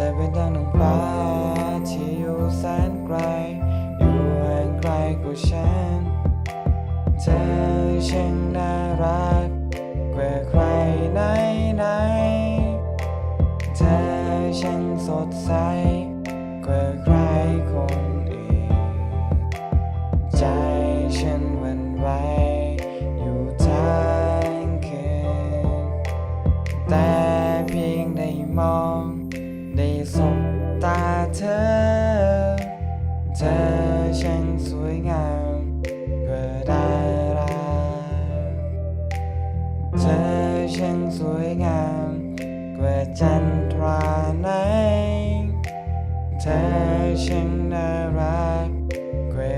ธอเป็นดังนางฟ้าที่อยู่แสนไกล อยู่ห่างไกลกว่าฉัน เธอช่างน่ารักกว่าใครไหนไหน เธอช่างสดใสกว่าใคร เธอช่างสวยงาม กว่าจันทราไหน เธอช่างน่ารักกว่า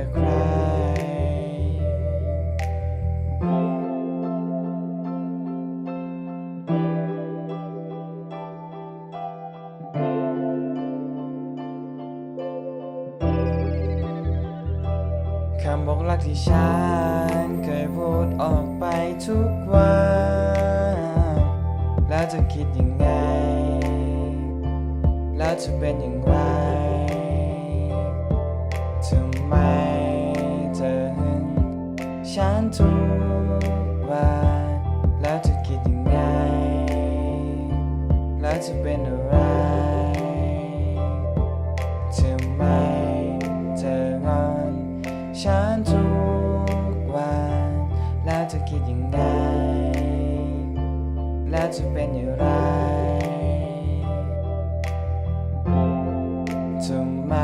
ำบอกรักที่ฉันเคยพูดออกไปทุกวัน แล้วจะคิดยังไง แล้วจะเป็นอย่างไรทำไมเธอเห็นฉันทุกวันแล้วจะคิดยังไง แล้วจะเป็นอะไร จะเป็นอย่างไร ทำไม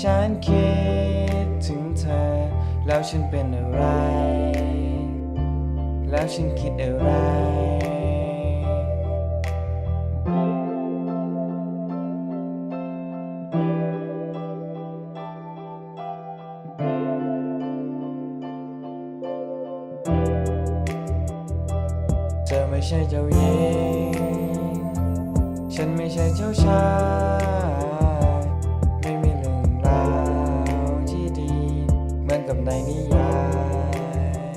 ฉันคิดถึงเธอ แล้วฉันเป็นอะไร แล้วฉันคิดอะไร ไม่ใช่เจ้าหญิง ฉันไม่ใช่เจ้าชาย ไม่มีเรื่องราวที่ดี เหมือนกับในนิยาย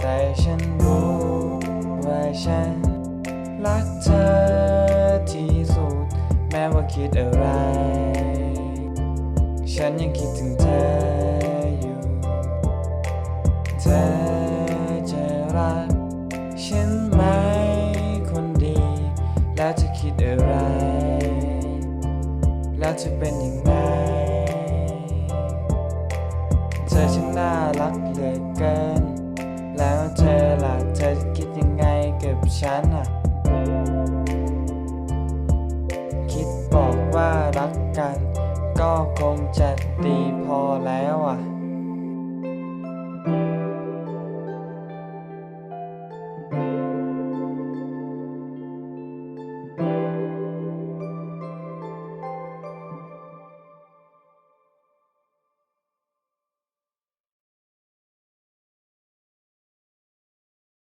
แต่ฉันรู้ว่าฉัน แล้วจะคิดอะไร แล้วจะเป็นยังไงเธอช่างน่ารักเหลือเกิน แล้วเธอล่ะเธอจะคิดยังไงกับฉันอะ คิดบอกว่ารักกัน ก็คงจะดีพอแล้วอะ